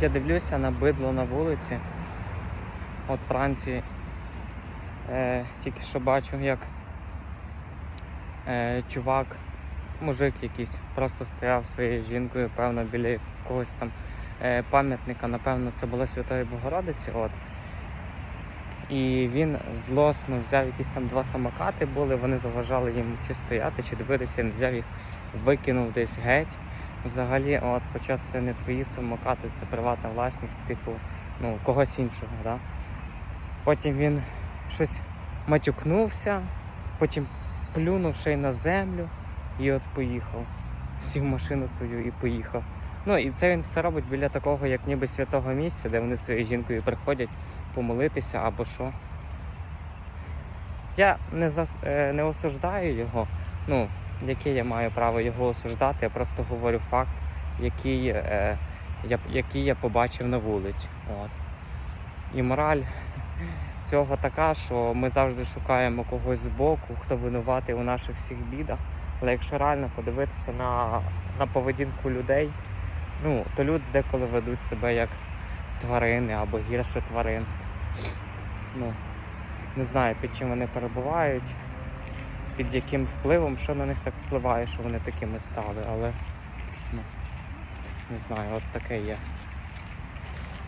Я дивлюся на бидло на вулиці. От Франції. Е, тільки що бачу, як е, чувак, мужик якийсь, просто стояв своєю жінкою, певно, біля якогось там е, пам'ятника, напевно, це була Святої Богородиці. От. І він злосно взяв якісь там два самокати були, вони заважали їм чи стояти, чи дивитися, він взяв їх, викинув десь геть. Взагалі, от, хоча це не твої самокати, це приватна власність, типу, ну, когось іншого. Да? Потім він щось матюкнувся, потім плюнув ще й на землю і от поїхав. Сів машину свою і поїхав. Ну і це він все робить біля такого, як ніби святого місця, де вони своєю жінкою приходять помолитися або що. Я не, зас... е, не осуждаю його. Ну, яке я маю право його осуждати, я просто говорю факт, який, е, я, який я побачив на вулиці. От. І мораль цього така, що ми завжди шукаємо когось збоку, хто винуватий у наших всіх бідах. Але якщо реально подивитися на, на поведінку людей, ну, то люди деколи ведуть себе як тварини або гірше тварин. Ну, не знаю, під чим вони перебувають, під яким впливом, що на них так впливає, що вони такими стали, але ну, не знаю, от таке є.